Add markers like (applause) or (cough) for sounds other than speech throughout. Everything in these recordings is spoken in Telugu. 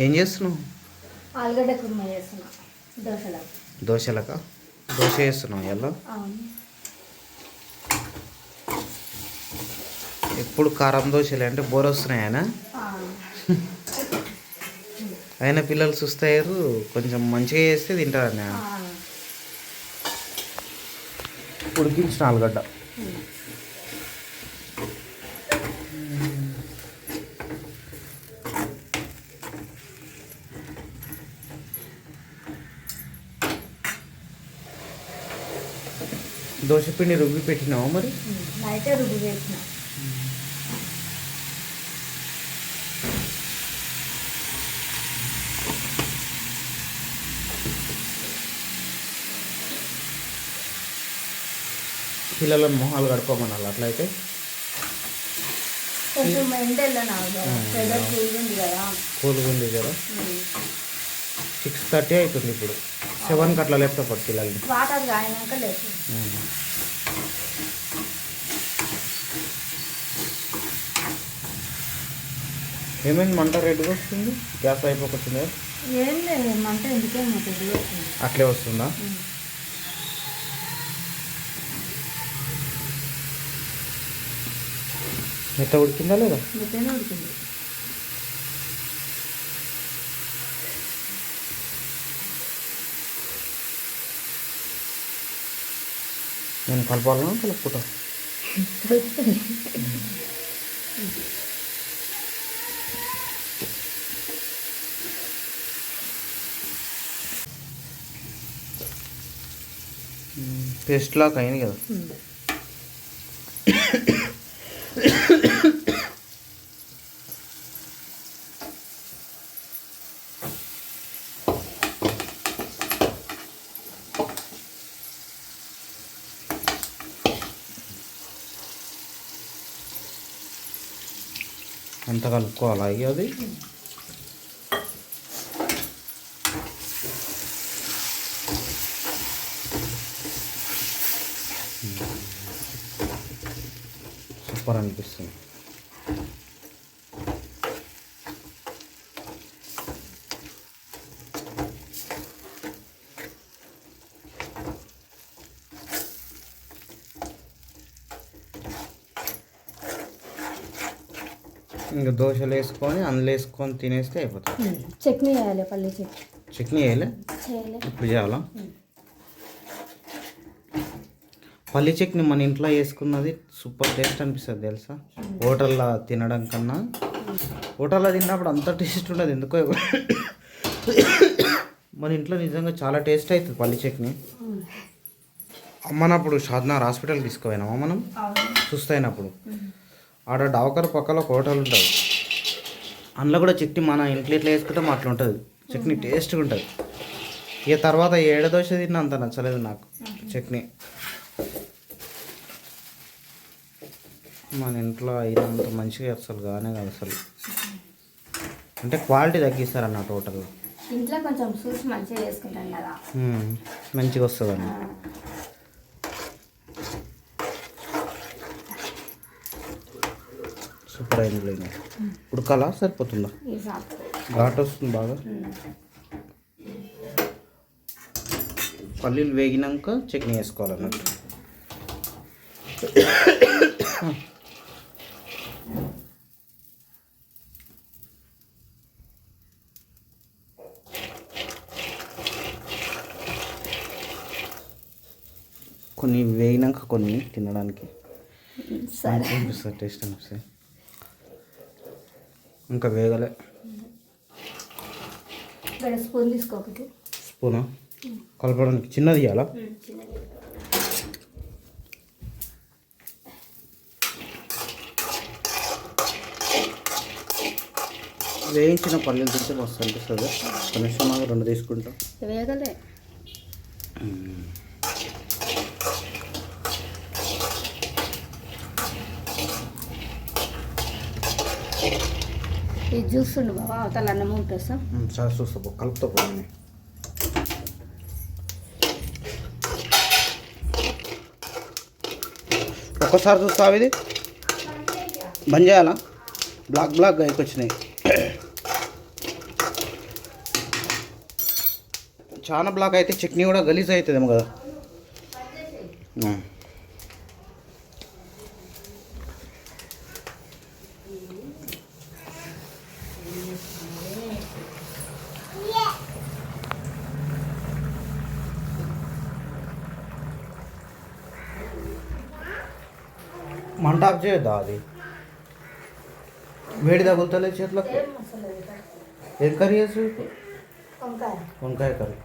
ఏం చేస్తున్నావు? ఆలుగడ్డ కుర్మా చేస్తున్నా. దోశలకు దోశలక? దోశ చేస్తున్నావు ఎలా ఎప్పుడు కారం దోశలే అంటే బోర్ వస్తున్నాయి ఆయన ఆ, అయినా పిల్లలు చూస్తారు కొంచెం మంచిగా చేస్తే తింటారని ఉడికించిన ఆలుగడ్డ. దోశ పిండి రుబ్బి పెట్టినావా మరి? నైటే రుబ్బు వేసిన పిల్లలను మొహాలు కడుక్కోమనాలి అట్లయితే? కొంచెం ఎండ వెళ్ళను వెదర్ కూల్ ఉంది కదా. సిక్స్ థర్టీ అవుతుంది ఇప్పుడు. సెవెన్కి అట్లా లేపుతా పడు పిల్లల్ని వాటర్ కాయినాక లేదు ఏమైంది? మంట రెడ్గా వస్తుంది? గ్యాస్ అయిపోతుంది ఏం లేదు మంట ఎందుకే అట్లే వస్తుందా? మెత్త ఉడికిందా లేదా? మిద్దెనే ఉడికింది. నేను కలపాలన్నా కలుపుకుంటా? (laughs) పేస్ట్ లాగా అయింది కదా. అంత కలుపుకోవాలి. అది. అయ్యి అది సూపర్ అనిపిస్తుంది ఇంకా దోశలు వేసుకొని అందులో వేసుకొని తినేస్తే అయిపోతుంది ఉమ్. చట్నీ వేయాలి పల్లి చట్నీ చట్నీ వేయలే చేయలే ఇప్పుడు చేయాలా పల్లి చట్నీ మన ఇంట్లో వేసుకున్నది సూపర్ టేస్ట్ అనిపిస్తుంది తెలుసా? హోటల్లో తినడం కన్నా. హోటల్లో తిన్నప్పుడు అంత టేస్ట్ ఉండదు ఎందుకో మన ఇంట్లో నిజంగా చాలా టేస్ట్ అవుతుంది పల్లి చట్నీ. అమ్మనప్పుడు షాద్నార్ హాస్పిటల్కి తీసుకుపోయినామా మనం? అవును ఆడ డావకర్ పక్కల ఒక హోటల్ ఉంటుంది. అందులో కూడా చట్నీ మన ఇంట్లో ఎట్లా వేసుకుంటాం అట్లా ఉంటుంది. చట్నీ టేస్ట్గా ఉంటుంది. ఇక తర్వాత ఏడ దోశ తిన్నా అంత నచ్చలేదు నాకు. చట్నీ. మన ఇంట్లో అయినంత మంచిగా అసలు కానే కాదు అసలు అంటే క్వాలిటీ తగ్గిస్తారు అన్నట్టు హోటల్లో ఇంట్లో కొంచెం చూసి మంచిగా చేసుకుంటాం కదా. మంచిగా వస్తుంది అన్న ఆ, సూపర్ అయింది లేదు ఉడకాలా? సరిపోతుందా? ఘాట్ వస్తుంది బాగా. పల్లీలు వేగినాక చట్నీ వేసుకోవాలన్నట్టు కొన్ని వేగినాక కొన్ని తినడానికి. అనిపిస్తుంది టేస్ట్ అనిపిస్తుంది. ఇంకా వేగలే. స్పూన్ తీసుకోకటి స్పూనా? కలపడానికి చిన్నది ఇవ్వాలా వేయించిన పల్లీలు తింటే మస్తు అనిపిస్తుంది. కనీసం రెండు తీసుకుంటాం. వేగలే. ఇది చూస్తుండు బాబా అవతల అన్నం ఉంటుంది సార్ సార్ చూస్తా కలుపుతా పోయి ఒకసారి చూస్తావు ఇది. బంద్ చేయాలా? బ్లాక్ బ్లాక్ వచ్చినాయి చాలా బ్లాక్ అయితే చట్నీ కూడా గలీజ్ అవుతుందేమో కదా. మంట ఆఫ్ చేయొద్దా అది? వేడి తగులుతలే చేతులకు? ఏం కర్రీ చేసి వంకాయ. కర్రీ.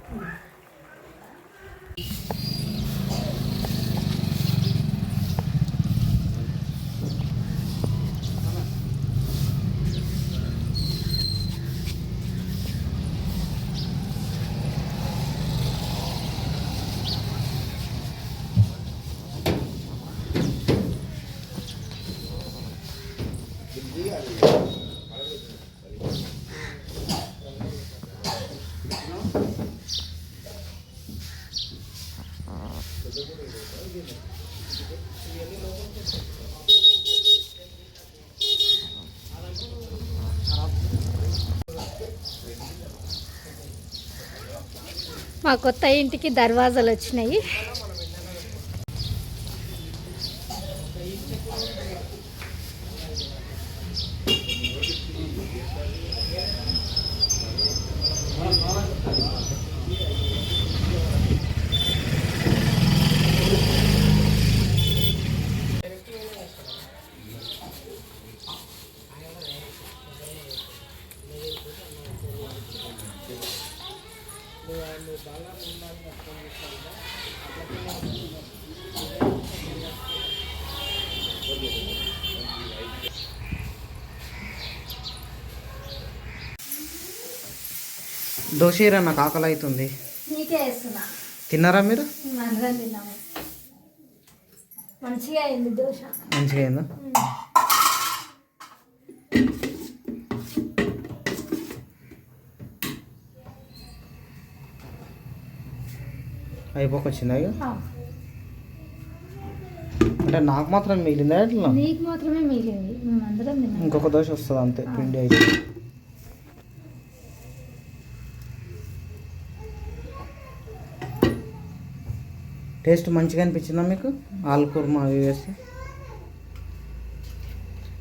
మా కొత్త ఇంటికి దర్వాజాలు వచ్చినాయి. దోశ ఏరా నాకు ఆకలి అవుతుంది తిన్నారా మీరు? మంచిగా అయింది దోశ. మంచిగా అయిందా? అయిపోకొచ్చిందా అంటే నాకు మాత్రం మిగిలిందా ఎట్లా? నీకు మాత్రమే మిగిలింది. ఇంకొక దోశ వస్తుంది అంతే పిండి అయితే. టేస్ట్ మంచిగా అనిపించిందా మీకు? ఆలు కుర్మా అవి వేస్తే?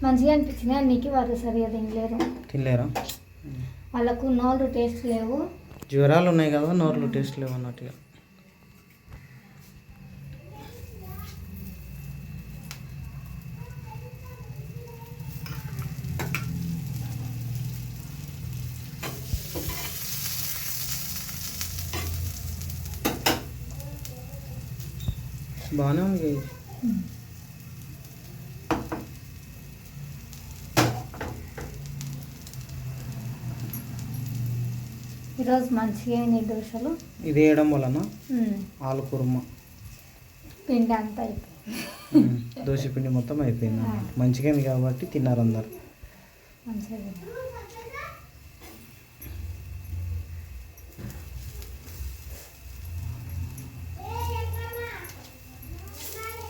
మంచిగా అనిపించింది నీకు వారు సరిగా తినలేరు. తినలేరా? వాళ్ళకు నోళ్ళు టేస్ట్ లేవు. జ్వరాలు ఉన్నాయి కదా నోరులో టేస్ట్ లేవు అన్నట్టుగా. బాగానే ఉంది. ఈరోజు మంచిగా అయినాయి దోశలు? ఇది వేయడం వలన ఆలు కుర్మా. పిండి అంతా అయిపోయింది. దోశ పిండి మొత్తం అయిపోయింది. మంచిగా కాబట్టి తిన్నారు అందరు. మంచిగా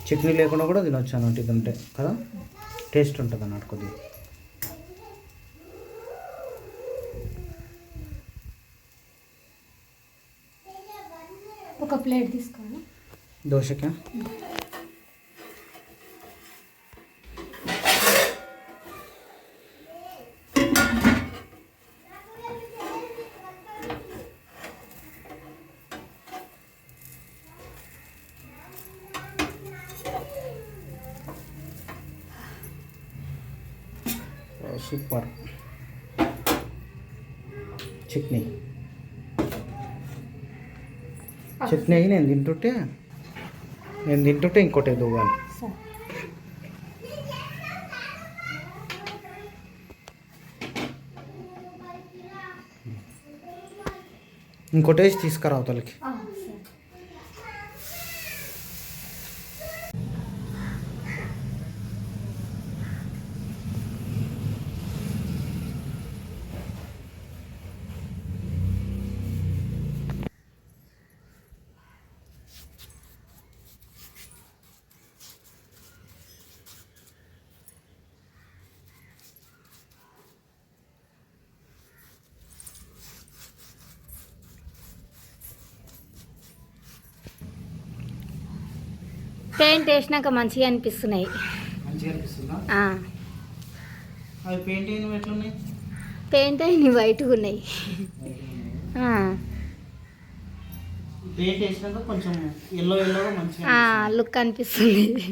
చట్నీ లేకుండా కూడా తినొచ్చు అన్నట్టు ఇది ఉంటే కదా? టేస్ట్ ఉంటుంది అన్నట్టు కొద్దిగా. ఒక ప్లేట్ తీసుకోవాలి దోశకా సూపర్ చట్నీ. చట్నీ అయ్యి నేను తింటుంటే నేను తింటుంటే ఇంకోటి ఏదో ఇవ్వాలి తీసుకురావతలకి పెయింట్ వేసినాక మంచిగా అనిపిస్తున్నాయి. మంచిగా అనిపిస్తుందా? ఆ, అవి పెయింట్ అయినవి ఎట్లున్నాయి? పెయింట్ అయిన వైట్గా ఉన్నాయి. ఆ, పెయింట్ వేసినాక కొంచెం ఎల్లో ఎల్లోగా మంచిగా ఆ, అనిపిస్తుంది. లుక్ అనిపిస్తుంది.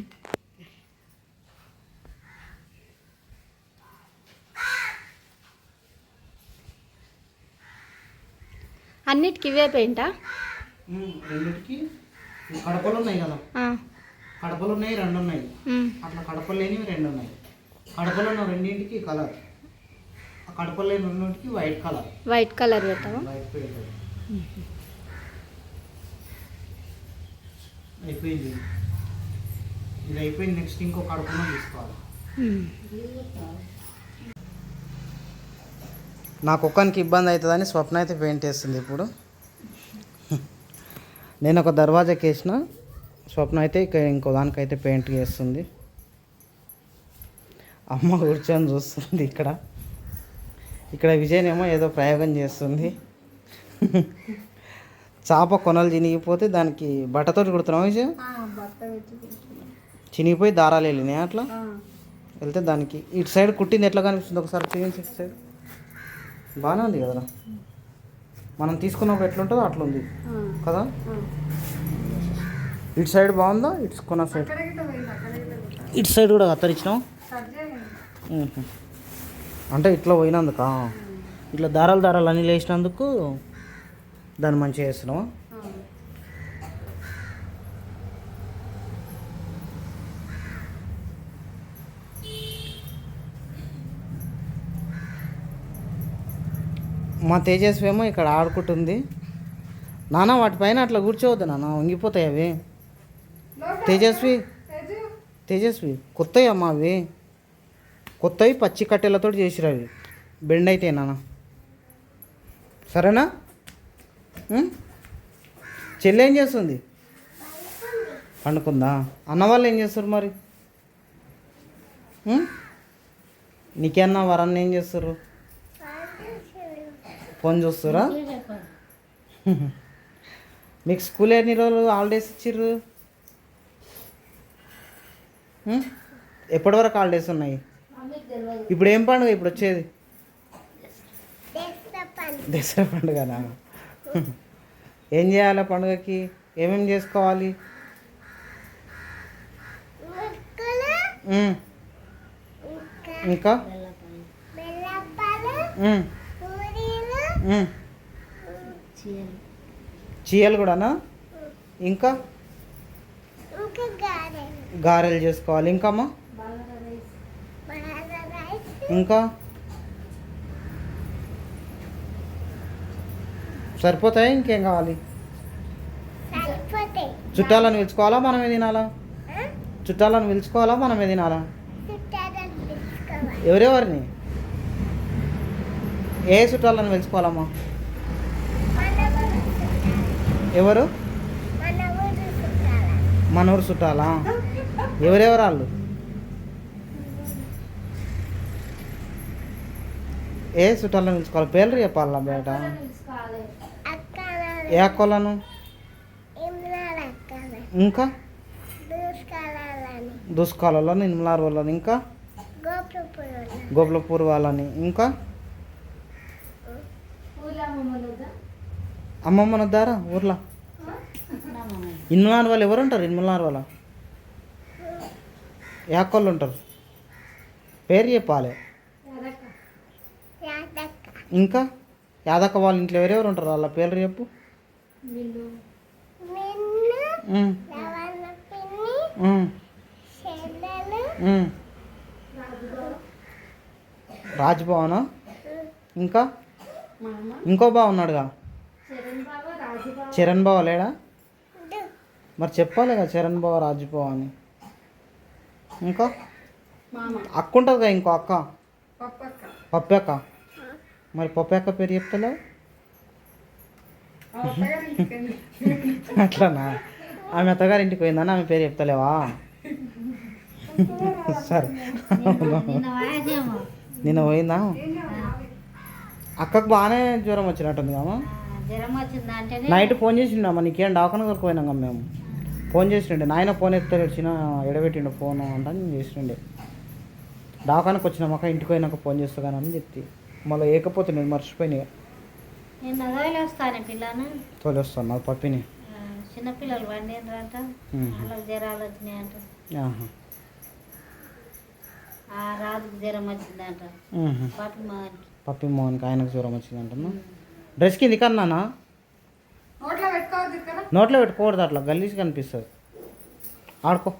అన్నిటికి ఇవే పెయింటా? ఉమ్, రెండిటికి ఈ కడపలు ఉన్నాయి కదా. ఆ, కడపలు ఉన్నాయి రెండు ఉన్నాయి. అట్లా కడపలు లేనివి రెండు ఉన్నాయి. కడపలు ఉన్న రెండింటికి కలర్ ఆ కడపలు లేని రెండింటికి వైట్ కలర్ వైట్ కలర్ పెట్టావా? వైట్ అయిపోయింది. ఇది అయిపోయింది నెక్స్ట్ ఇంకో కడపను తీసుకోవాలి. ఉమ్. నాకు ఒక్కనికి ఇబ్బంది అవుతుందని స్వప్న అయితే పెయింట్ వేస్తుంది ఇప్పుడు. నేను ఒక దర్వాజాకి వేసిన స్వప్న అయితే ఇక ఇంకో దానికైతే పెయింట్ వేస్తుంది అమ్మ కూర్చొని చూస్తుంది ఇక్కడ. ఇక్కడ విజయనేమో ఏదో ప్రయోగం చేస్తుంది. చేప కొనలు చినిగిపోతే దానికి బట్టతోటి కుడుతున్నావు విజయ్? చినిగిపోయి దారాలు వెళ్ళినాయి అట్లా? వెళ్తే దానికి ఇటు సైడ్ కుట్టింది ఎట్లా కనిపిస్తుంది? ఒకసారి చూపించి ఇటు సైడ్ బాగానే ఉంది కదరా. మనం తీసుకున్నప్పుడు ఎట్లుంటుందో అట్లా ఉంది కదా? ఇటు సైడ్ బాగుందా? ఇటు కొన్న సైడ్? ఇటు సైడ్ కూడా కత్తరించినాం అంటే ఇట్లా పోయినందుక? ఇట్లా దారాలు దారాలు అన్నీ లేచినందుకు దాన్ని మంచిగా చేస్తున్నావా? మా తేజస్వి ఏమో ఇక్కడ ఆడుకుంటుంది. నాన్న వాటిపైన అట్లా కూర్చోవద్దు నాన్న వంగిపోతాయి అవి. తేజస్వి? తేజస్వి కొత్తవి అమ్మా అవి కొత్తవి పచ్చి కట్టెలతో చేసిరు అవి బెండ్ అయితే నాన్న. సరేనా? చెల్లి ఏం చేస్తుంది? పండుకుందా? అన్న వాళ్ళు ఏం చేస్తారు మరి? ఉం? నీకన్నా వరన్న ఏం చేస్తారు? ఫోన్ చూస్తారా? మీకు స్కూల్ ఎన్ని రోజులు హాలిడేస్ ఇచ్చిర్రు? ఎప్పటి వరకు హాలిడేస్ ఉన్నాయి? ఇప్పుడు ఏం పండుగ ఇప్పుడు వచ్చేది? దసరా పండుగనా? ఏం చేయాలి పండుగకి? ఏమేమి చేసుకోవాలి? ఇంకా? చీయలు. కూడానా? ఇంకా? గారెలు చేసుకోవాలి. ఇంకా అమ్మా ఇంకా? సరిపోతాయి? ఇంకేం కావాలి? చుట్టాలను పిలుచుకోవాలా? మనమే తినాలా? చుట్టాలను పిలుచుకోవాలా? మనమే తినాలా? ఎవరెవరిని? ఏ చుట్టాలను పిలుచుకోవాలమ్మా? ఎవరు? మన ఊరు చుట్టాలా? ఎవరెవరు వాళ్ళు ఏ చుట్టాలను పిలుచుకోవాలి? పేర్లు చెప్పాలా బేట? ఏ అక్కలను ఇంకా? దుష్కాలలో నిమ్మలార్ వాళ్ళని ఇంకా? గోపులపూర్ వాళ్ళని ఇంకా? అమ్మమ్మన దారా ఊర్లో? ఇన్మలార్ వాళ్ళు ఎవరు ఉంటారు? ఇన్మలార్ వాళ్ళ? ఏ ఉంటారు పేరు చెప్పాలి. ఇంకా? యాదక్క వాళ్ళ ఇంట్లో ఎవరెవరు ఉంటారు? వాళ్ళ పేర్లు చెప్పు. ఉమ్, ఇంకా? ఇంకో బావ ఉన్నాడుగా? చరణ్ బావ లేడా? మరి చెప్పాలి కదా చరణ్ బావ రాజ్బావ అని. ఇంకా? అక్క ఉంటుంది కదా ఇంకో అక్క? పప్పక్క. మరి పప్పక్క పేరు చెప్తలేవు అట్లానా? ఆమె అత్తగారి ఇంటికి పోయిందని ఆమె పేరు చెప్తలేవా? సరే. నిన్న పోయిందా? అక్కకు బాగానే జ్వరం వచ్చినట్టుంది వచ్చిందంటేనే నైట్ ఫోన్ చేసిండమ్మా నీకేం డాక్టర్ దగ్గరకు పోయినాం మేము. ఫోన్ చేసిండే. నాయన ఫోన్ ఎత్తాడు చిన్న ఎడబెట్టిండు ఫోన్ అంటే నేను చేసిండే. దాకానికి వచ్చినామాక ఇంటికి పోయినాక ఫోన్ చేస్తాను అని చెప్తి మళ్ళీ ఏకపోతే నేను మర్చిపోయినా తోలి వస్తాను నా పప్పిని. చిన్నపిల్లలు. వాళ్ళకి జ్వరాలు వచ్చినాయంట రాజుకి జ్వరం వచ్చిందంట పప్పి మోహన్కి. ఆయనకు జ్వరం వచ్చిందంటున్నా డ్రెస్ కింది కన్నానా నోట్లో పెట్టుకోవద్దు నోట్లో పెట్టుకోకూడదు అట్లా గలీజ్ కనిపిస్తుంది ఆడుకో.